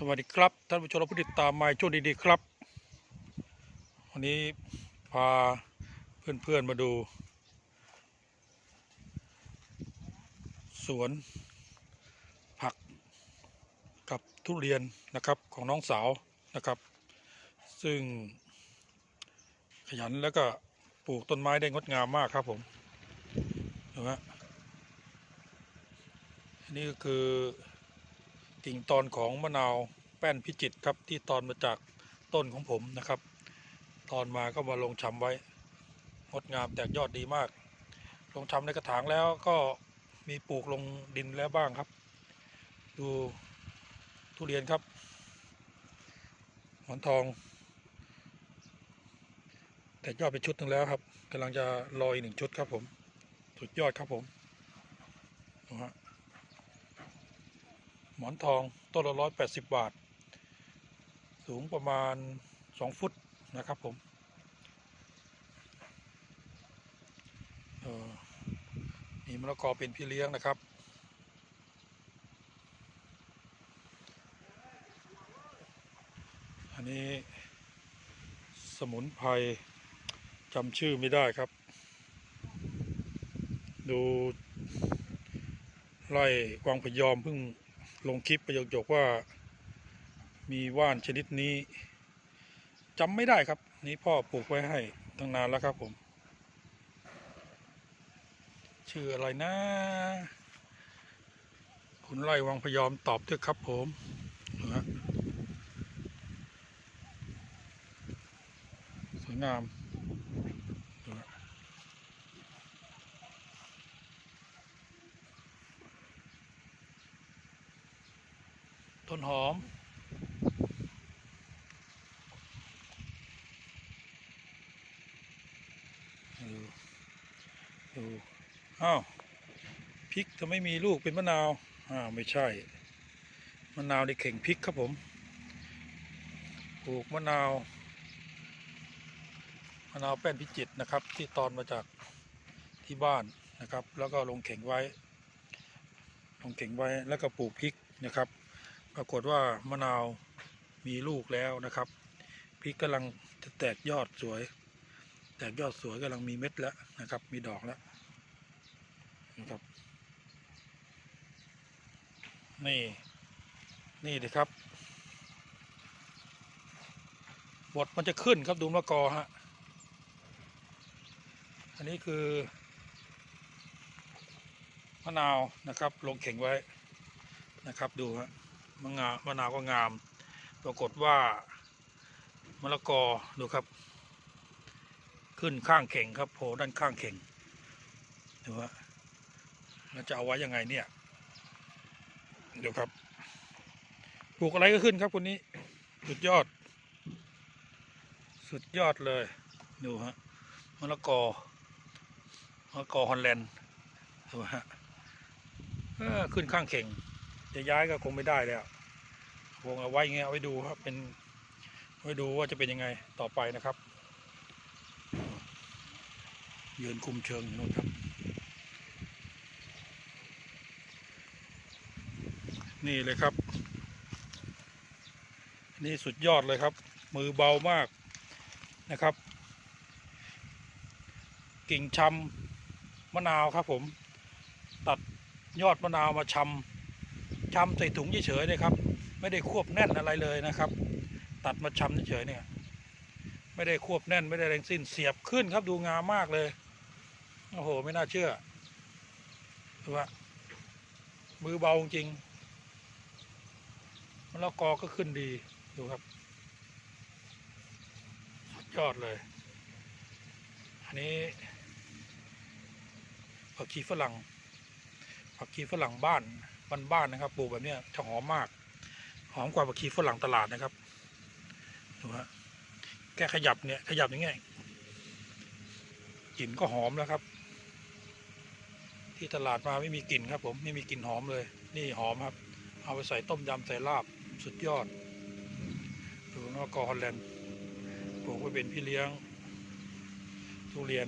สวัสดีครับ ท่านผู้ชมและผู้ติดตามมาช่วงดีๆครับ วันนี้พาเพื่อนๆมาดู สวนผักกับทุเรียนนะครับของน้องสาวนะครับ ซึ่งขยันแล้วก็ปลูกต้นไม้ได้งดงามมากครับผมนะฮะอันนี่ก็คือ กิ่งตอนของมะนาวแป้นพิจิตครับที่ตอนมาจากต้นของผมนะครับ ตอนมาก็มาลงชำไว้งดงามแตกยอดดีมาก ลงชำในกระถางแล้วก็มีปลูกลงดินแล้วบ้างครับ ดูทุเรียนครับหมอนทอง แตกยอดเป็นชุดหนึ่งแล้วครับกำลังจะรออีกหนึ่งชุดครับผมสุดยอดครับผมดูฮะ หมอนทองต้นละร้อยแปดสิบบาท สูงประมาณสองฟุตนะครับผมมีมะละกอเป็นพี่เลี้ยงนะครับ อันนี้สมุนไพรจำชื่อไม่ได้ครับ ดูไล่กวางพยอมเพิ่ง ลงคลิปประโยคๆว่า มีว่านชนิดนี้จำไม่ได้ครับ นี่พ่อปลูกไว้ให้ตั้งนานแล้วครับผม ชื่ออะไรนะ คุณไล่วังพยอมตอบด้วยครับผมนะสวยงามดูฮะ ต้นหอมดูดูอ้าวพริกจะไม่มีลูกเป็นมะนาวอ้าวไม่ใช่มะนาวในเข่งพริกครับผมปลูกมะนาวมะนาวแป้นพิจิตรนะครับ ที่ตอนมาจากที่บ้านนะครับ แล้วก็ลงเข่งไว้ ลงเข่งไว้แล้วก็ปลูกพริกนะครับ ปรากฏว่ามะนาวมีลูกแล้วนะครับพริกกำลังจะแตกยอดสวย แตกยอดสวยกำลังมีเม็ดแล้วนะครับ มีดอกแล้วนะครับ นี่ นี่เลยครับบทมันจะขึ้นครับดูมะกอฮะอันนี้คือมะนาวนะครับ ลงเข่งไว้นะครับดูฮะ มะงามะนาวก็งาม ปรากฏว่ามะละกอดูครับ ขึ้นข้างเข่งครับโผล่ด้านข้างเข่งดูฮะแล้วจะเอาไว้ยังไงเนี่ยเดี๋ยวครับปลูกอะไรก็ขึ้นครับคนนี้ สุดยอด สุดยอดเลยดูฮะมะละกอมะละกอฮอลแลนด์ดูฮะขึ้นข้างเข่ง จะย้ายก็คงไม่ได้แล้วคงเอาไว้เงี้ยเอาไว้ดูครับเป็นเอาไว้ดูว่าจะเป็นยังไงต่อไปนะครับยืนคุมเชิงนู่นครับ นี่เลยครับ นี่สุดยอดเลยครับ มือเบามากนะครับ กิ่งชำมะนาวครับผม ตัดยอดมะนาวมาชำ ชำใส่ถุงเฉยๆเลยครับ ไม่ได้ควบแน่นอะไรเลยนะครับ ตัดมาชำเฉยๆเนี่ย ไม่ได้ควบแน่นไม่ได้แรงสิ้นเสียบขึ้นครับดูงามมากเลยโอ้โหไม่น่าเชื่อดูว่ามือเบาจริงมะละกอก็ขึ้นดีดูครับยอดเลย อันนี้ผักชีฝรั่งผักชีฝรั่งบ้าน บ้านๆนะครับปลูกแบบนี้จะหอมมาก หอมกว่าผักชีฝรั่งตลาดนะครับดูฮะแค่ขยับเนี่ยขยับอย่างเงี้ยกลิ่นก็หอมแล้วครับ ที่ตลาดมาไม่มีกลิ่นครับ ผมไม่มีกลิ่นหอมเลย นี่หอมครับ เอาไปใส่ต้มยำใส่ลาบสุดยอดดูนอกกอฮอลแลนด์ปลูกไว้เป็นพี่เลี้ยงทุเรียน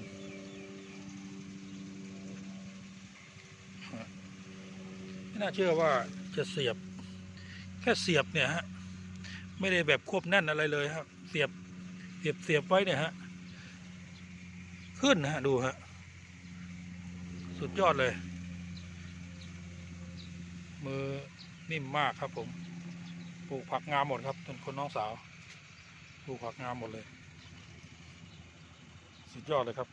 ไม่ น่าเชื่อว่าจะเสียบ แค่เสียบเนี่ยฮะไม่ได้แบบควบแน่นอะไรเลยครับ เสียบเสียบเสียบไว้เนี่ยฮะขึ้นนะฮะดูฮะสุดยอดเลย มือนิ่มมากครับผมปลูกผักงามหมดครับต้นคนน้องสาวปลูกผักงามหมดเลย สุดยอดเลยครับ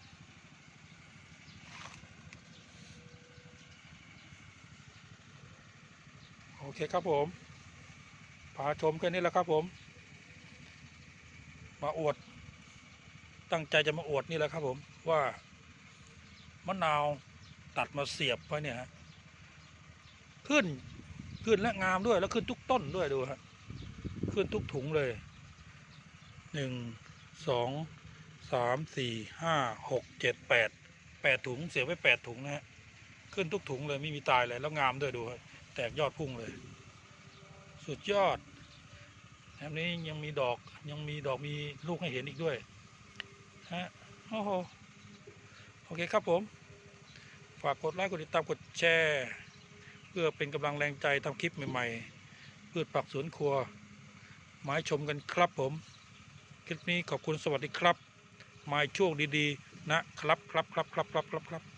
โอ เคครับผมพาชมแค่นี้แหล้วครับผม มาอวด ตั้งใจจะมาอวดนี่แหละครับผมว่ามะนาวตัดมาเสียบไว้เนี่ยฮะขึ้นขึ้นและงามด้วยแล้วขึ้นทุกต้นด้วยดูฮะขึ้นทุกถุงเลยหนึ่งสองสามสี่ห้าหกเจ็ดแปดแปดถุงเสียบไว้แปดถุงนะฮะขึ้นทุกถุงเลยไม่มีตายเลยแล้วงามด้วยดูฮะ แตกยอดพุ่งเลย สุดยอดแถมนี้ยังมีดอกยังมีดอกมีลูกให้เห็นอีกด้วยฮะโอ้โหโอเคครับผม ฝากกดไลค์กดติดตามกดแชร์ เพื่อเป็นกำลังแรงใจทำคลิปใหม่ๆพืชผักสวนครัวมาชมกันครับผม คลิปนี้ขอบคุณสวัสดีครับมาช่วงดีๆ นะครับครับครับครับครับครับครับ